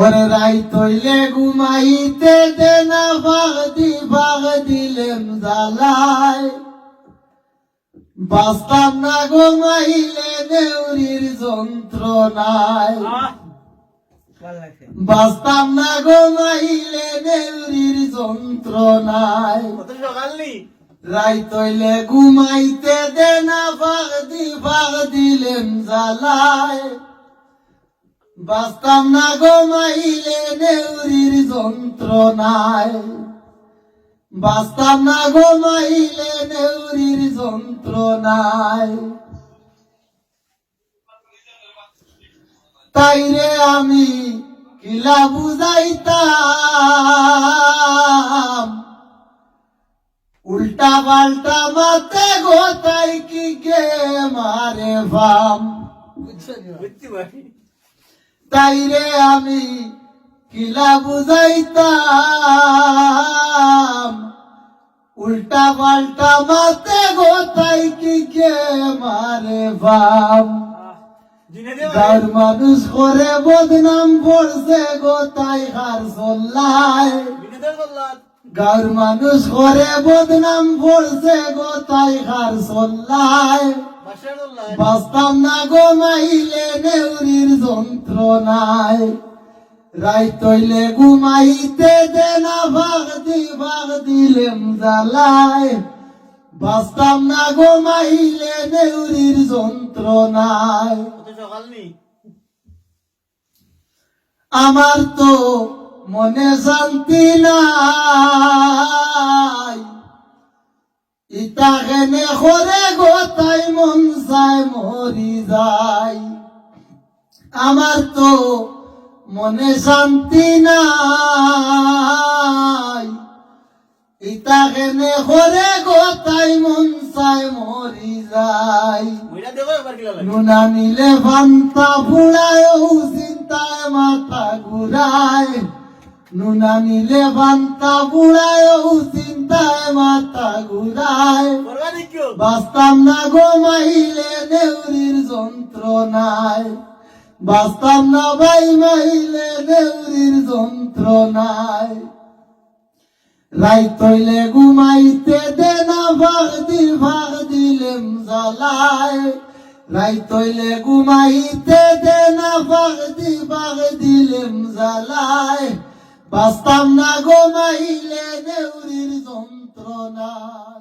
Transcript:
ওরে রাই তৈলে ঘুমাইতে দে না বাগ দি বাগ দিলেম জ্বালায়। বাস্তাম না ঘুমাইলে দেউরির যন্ত্রণায়। লাগছে। বাস্তাম না ঘুমাইলে দেউরির যন্ত্রণায়। রাই তৈলে ঘুমাইতে দে না বাগ দি বাগ দিলেম জ্বালায়। বাস্তাম না ঘুমাইলে নেউরির যন্ত্রণায়। বাস্তাম না ঘুমাইলে নেউরির যন্ত্রণায়। তাইরে আমি কিলা বুঝাইতাম উল্টা পাল্টা মাতে গোতাই কি গে মারে ভাম। বুঝছি ভাই তাইরে আমি কিলা বুঝাইতাম। উল্টা পাল্টা মাতে গো তাই কি গে মারে ভাই গার মানুষ করে বদনাম পড়ছে গোতাই হার চল্লায়। জিনে গার মানুষ করে বদনাম পড়ছে গোতাই হার চল্লায়। বাসা বললাম বাস্তাম না ঘুমাইলে নেউরির যন্ত্রণায় রাই তৈলে ঘুমাইতে দে না ভাগ দি ভাগ দিলেম জ্বালায় বাস্তাম না ঘুমাইলে নেউরির যন্ত্রণায়। কত সকাল নি আমার তো মনে শান্তি নাই। ইটা কেনে করে গোতাই মন চায় মরি যায়। আমার তো মনে শান্তি নাই। ইটা কেনে করে গোতাই মন চায় মরি কি নুনা নিলে ভান্তা ফুড়ায় চিন্তায় মাথা ঘুরায়। নুনা নিলে ভান্তা ফুড়ায় চিন্তায় মাথা ঘুরায়। বাস্তাম না ঘুমাইলে নেউরির যন্ত্রণায়। বাস্তাম না বাই মাইলে নেউরির যন্ত্রণায়। রাই তৈলে ঘুমাইতে দে না ভাগ দি ভাগ দিলেম জ্বালায়। রাই তৈলে ঘুমাইতে দে না ভাগ দি ভাগ দিলেম জ্বালায়। বাস্তাম না ঘুমাইলে নেউরির যন্ত্রণায়।